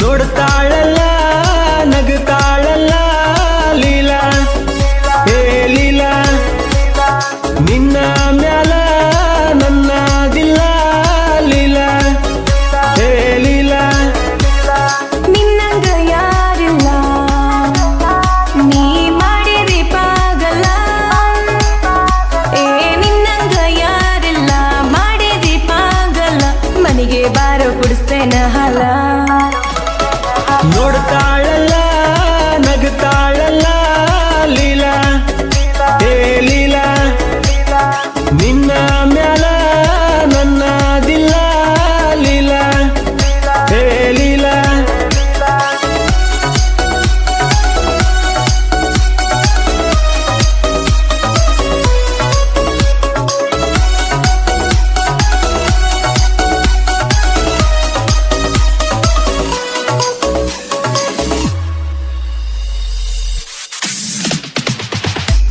ನೋಡ್ತಾಳಲ್ಲ ನೋಡ್ತಾಳಲ್ಲ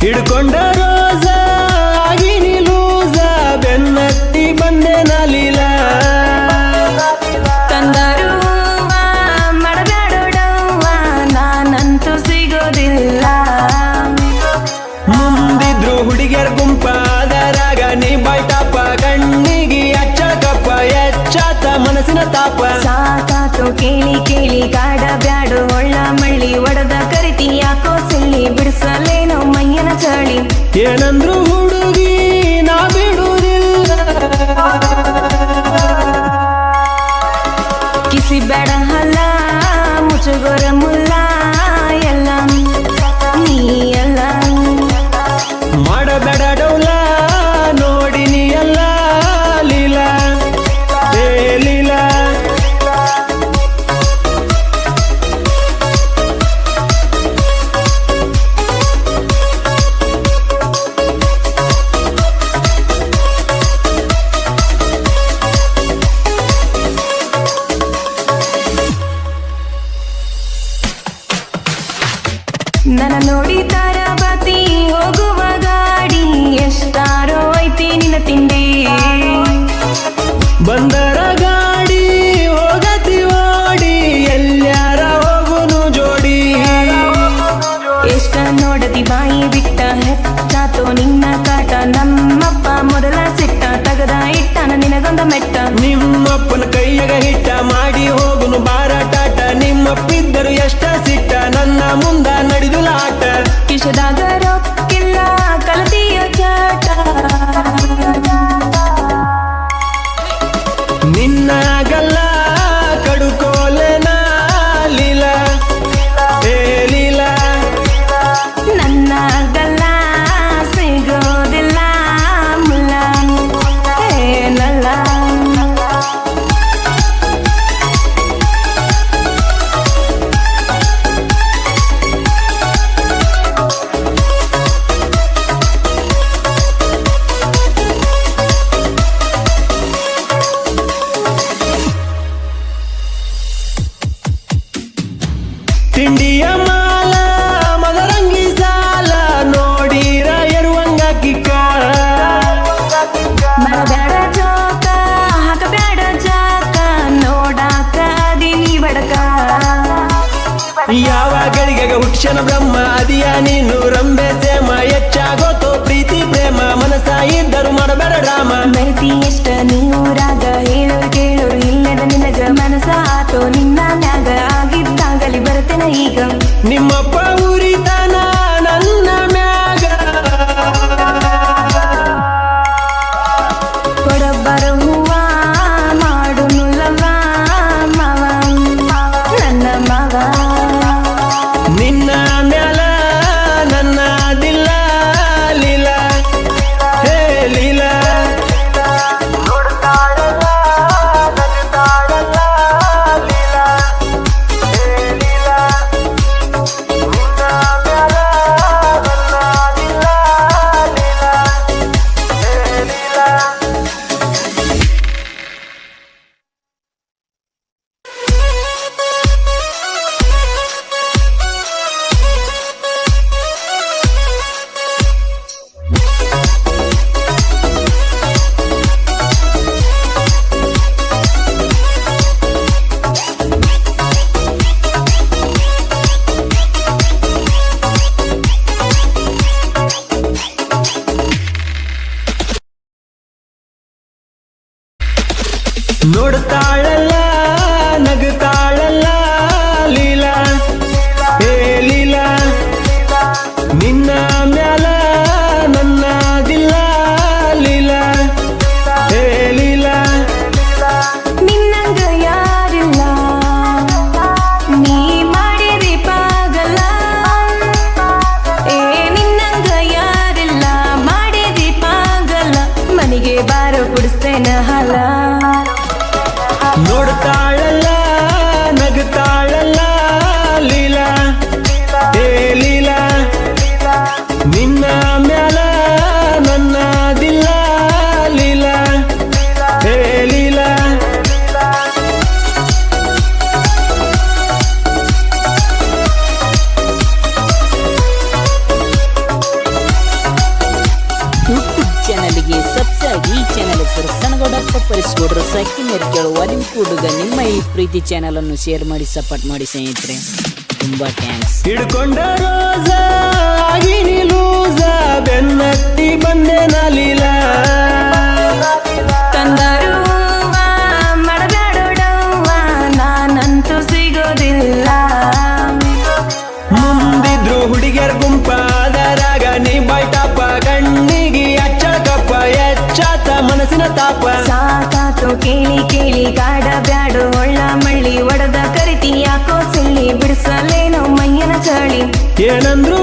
ಹಿಡ್ಕೊಂಡ ರೋಜ ಆಗಿನಿ ಲೂಸ ಬೆನ್ನತ್ತಿ ಬಂದೆ ನಲೀಲ ತಂದರು ಹೂವ ಮಡಬೇಡೋಡವ್ವ ನಾನಂತೂ ಸಿಗೋದಿಲ್ಲ. ಮುಂದಿದ್ರು ಹುಡುಗಿಯರ ಗುಂಪ ಅದರಾಗ ನೀ ಬಾಯ್ತಾಪ ಕಣ್ಣಿಗೆ ಅಚ್ಚಕಪ್ಪ ಎಚ್ಚಾತ ಮನಸ್ಸಿನ ತಾಪ. ಸಾಕಾತು ಕೇಳಿ ಕೇಳಿ ಕಾಡ ಬ್ಯಾಡು ಒಳ್ಳ ಮಳ್ಳಿ ಒಡದ ಕರಿತಿ ಯಾಕೋ ಮೈಯನ ಚಳಿ ಏನಂದ್ರು ನಿನ್ನ ಕಾಟ. ನಮ್ಮಪ್ಪ ಮೊದಲ ಸಿಟ್ಟ. ತಗದ ಇಟ್ಟನ ನಿನಗೊಂದ ಮೆಟ್ಟ. ನಿಮ್ಮಪ್ಪನ ಕೈಯಗ ಹಿಟ್ಟ. ಮಾಡಿ ಹೋಗುನು ಬಾರಾಟಾಟ ನಿಮ್ಮಪ್ಪಿದ್ದರು ಎಷ್ಟ ಸಿಟ್ಟ. ನನ್ನ ಮುಂದ ಮರಬ್ಯಾಡ ಜೋಕ ಹಾಕಬ್ಯಾಡ ಜಾಕ ನೋಡಾಕ ಅದಿನಿ ಬಡಕ. ಯಾವ ಗಳಿಗೆಗ ಹುಟ್ಸನ ಬ್ರಹ್ಮ ಅದಿಯ ನೀನು ರಂಬೆ ಸೇಮ ಹೆಚ್ಚಾಗೋತೋ ಪ್ರೀತಿ ಪ್ರೇಮ ಮನಸ್ಸ ಇದ್ದರು ಮಾಡಬೇಡ ರಾಮ. ಮೈತಿ ಎಷ್ಟ ಸಕ್ಕಿನೇರ್ ಕೇಳುವ ನಿಮ್ಮ ಹುಡುಗ ನಿಮ್ಮ ಈ ಪ್ರೀತಿ ಚಾನೆಲ್ ಅನ್ನು ಶೇರ್ ಮಾಡಿ ಸಪೋರ್ಟ್ ಮಾಡಿ ಸ್ನೇಹಿತರೆ. ತುಂಬಾ ಥ್ಯಾಂಕ್ಸ್ ಹಿಡ್ಕೊಂಡ ರೋಜಾ ಲೂಸ ಬೆನ್ನತ್ತಿ ಬಂದೆ ನಲಿಲ ತಂದರು ಮಾಡಬೇಡೋಡವ್ವ ನಾನಂತೂ ಸಿಗೋದಿಲ್ಲ. ಮುಂದಿದ್ರು ಹುಡುಗಿಯರ ಗುಂಪಾದರಾಗ ನೀ ಬೈಟಪ್ಪ ಕಣ್ಣಿಗೆ ಮನಸ್ಸಿನ ತಾಪ. ಸಾಕಾತು ಕೇಳಿ ಕೇಳಿ ಗಾಡ ಬ್ಯಾಡು ಒಳ್ಳ ಮಳ್ಳಿ ಒಡದ ಕರಿತಿ ಯಾಕೋ ಸಿಳ್ಳಿ ಬಿಡಿಸಲೇನೋ ಮೈಯನ ಚಳಿ. ಏನಂದ್ರು